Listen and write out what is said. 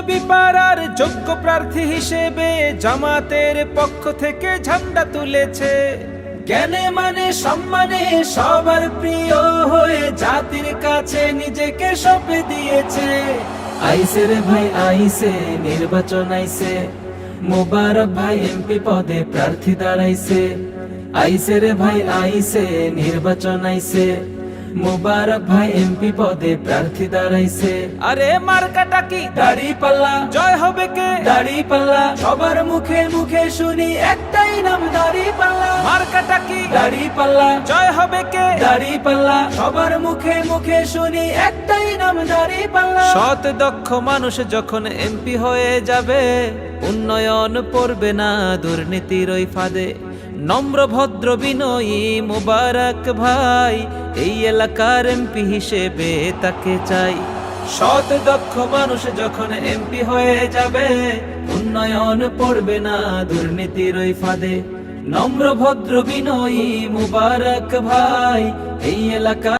যোগ্য প্রার্থী হিসেবে জামাতের পক্ষ থেকে ঝান্ডা তুলেছে। জ্ঞানে মানে সম্মানে সবার প্রিয় হয়ে জাতির কাছে নিজেকে সঁপে দিয়েছে। আইসে রে ভাই, আইসে, নির্বাচন আইসে। মোবারক ভাই এমপি পদে প্রার্থী দাঁড়াইছে। আইসে রে ভাই, আইসে, নির্বাচন আইসে। মোবারক ভাই এমপি পদে প্রার্থী দাঁড়াইছে। আরে মার্কাটা কি? দাড়ি পাল্লা। জয় হবে কে? দাড়ি পাল্লা। সবার মুখে মুখে শুনি একটাই নাম দাড়ি পাল্লা। মার্কাটা কি? দাড়ি পাল্লা। জয় হবে কে? দাড়ি পাল্লা। সবার মুখে মুখে শুনি একটাই নাম দাড়ি পাল্লা। সৎ দক্ষ মানুষ যখন এমপি হয়ে যাবে উন্নয়ন পড়বে না দুর্নীতির ওই ফাঁদে। নম্র ভদ্র বিনয়ী মুবারক ভাই এই এলাকার এমপি হিসেবে তাকে চাই। সৎ, দক্ষ মানুষ যখন এমপি হয়ে যাবে, উন্নয়ন পড়বে না দুর্নীতির ওই ফাঁদে। নম্র, ভদ্র, বিনয়ী মুবারক ভাই, এই এলাকা